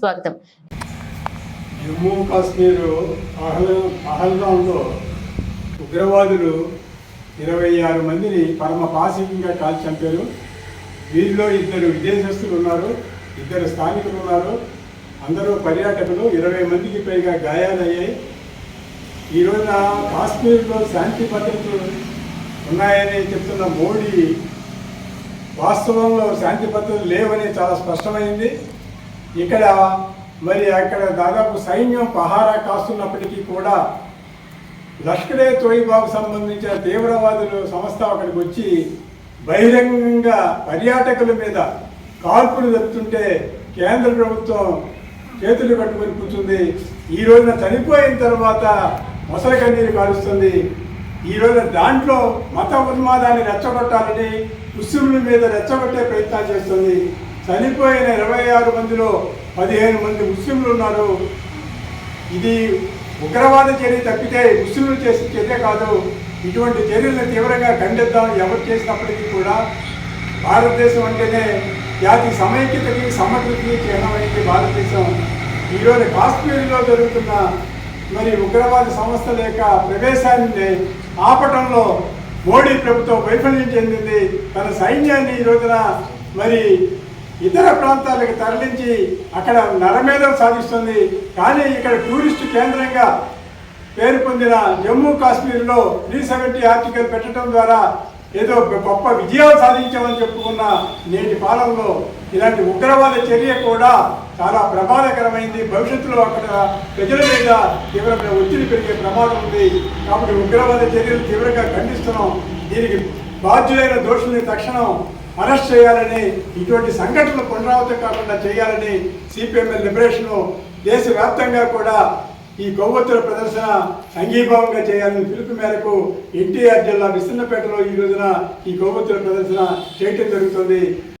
స్వాగతం. జమ్మూ కాశ్మీర్ పహల్ పహల్గాంలో ఉగ్రవాదులు ఇరవై ఆరు మందిని పరమ పాశవికంగా కాల్చి చంపారు. వీరిలో ఇద్దరు విదేశస్తులు ఉన్నారు ఇద్దరు స్థానికులు ఉన్నారు. అందరూ పర్యాటకులు ఇరవై మందికి పైగా గాయాలయ్యాయి. ఈ రోజున కాశ్మీర్లో శాంతి భద్రతలు ఉన్నాయని చెప్తున్న మోడీ వాస్తవంలో శాంతి భద్రతలు లేవని చాలా స్పష్టమైంది. ఇక్కడ మరి అక్కడ దాదాపు సైన్యం పహారా కాస్తున్నప్పటికీ కూడా లష్కరే తోయిబాకు సంబంధించిన తీవ్రవాదులు సంస్థ అక్కడికి వచ్చి బహిరంగంగా పర్యాటకుల మీద కాల్పులు జరుపుతుంటే కేంద్ర ప్రభుత్వం చేతులు కట్టుకొని కూర్చుంది. ఈ రోజున చనిపోయిన తర్వాత మొసలి కన్నీరు కాలుస్తుంది. ఈ రోజున దాంట్లో మత ఉన్మాదాన్ని రెచ్చగొట్టాలని ముస్లింల మీద రెచ్చగొట్టే ప్రయత్నాలు చేస్తుంది. చనిపోయిన ఇరవై ఆరు మందిలో పదిహేను మంది ముస్లింలు ఉన్నారు. ఇది ఉగ్రవాద చర్య తప్పితే ముస్లింలు చేసిన చర్య కాదు. ఇటువంటి చర్యలను తీవ్రంగా ఖండిద్దాం. ఎవరు చేసినప్పటికీ కూడా భారతదేశం అంటేనే జాతి సమైక్యతకి సమగ్రతకి చిహ్నమైంది భారతదేశం. ఈరోజు కాశ్మీర్లో జరుగుతున్న మరి ఉగ్రవాద సంస్థల యొక్క ప్రవేశాన్ని ఆపటంలో మోడీ ప్రభుత్వం వైఫల్యం చెందింది. తన సైన్యాన్ని ఈ రోజున మరి ఇతర ప్రాంతాలకు తరలించి అక్కడ నరమేధం సాధిస్తుంది. కానీ ఇక్కడ టూరిస్టు కేంద్రంగా పేరు పొందిన జమ్మూ కాశ్మీర్లో త్రీ సెవెంటీ ఆర్టికల్ పెట్టడం ద్వారా ఏదో గొప్ప విజయాలు సాధించామని చెప్పుకున్న నేటి పాలనలో ఇలాంటి ఉగ్రవాద చర్య కూడా చాలా ప్రమాదకరమైంది. భవిష్యత్తులో అక్కడ ప్రజల మీద తీవ్రమైన ఒత్తిడి పెరిగే ప్రమాదం ఉంది. కాబట్టి ఉగ్రవాద చర్యలు తీవ్రంగా ఖండిస్తున్నాం. దీనికి బాధ్యులైన దోషుల్ని తక్షణం అరెస్ట్ చేయాలని ఇటువంటి సంఘటనలు పునరావృతం కాకుండా చేయాలని సిపిఎంఎల్ లిబరేషన్ దేశవ్యాప్తంగా కూడా ఈ కొవ్వొత్తుల ప్రదర్శన సంఘీభావంగా చేయాలని పిలుపు మేరకు ఎన్టీఆర్ జిల్లా విస్తన్నపేటలో ఈ రోజున ఈ కొవ్వొత్తుల ప్రదర్శన చేయటం జరుగుతుంది.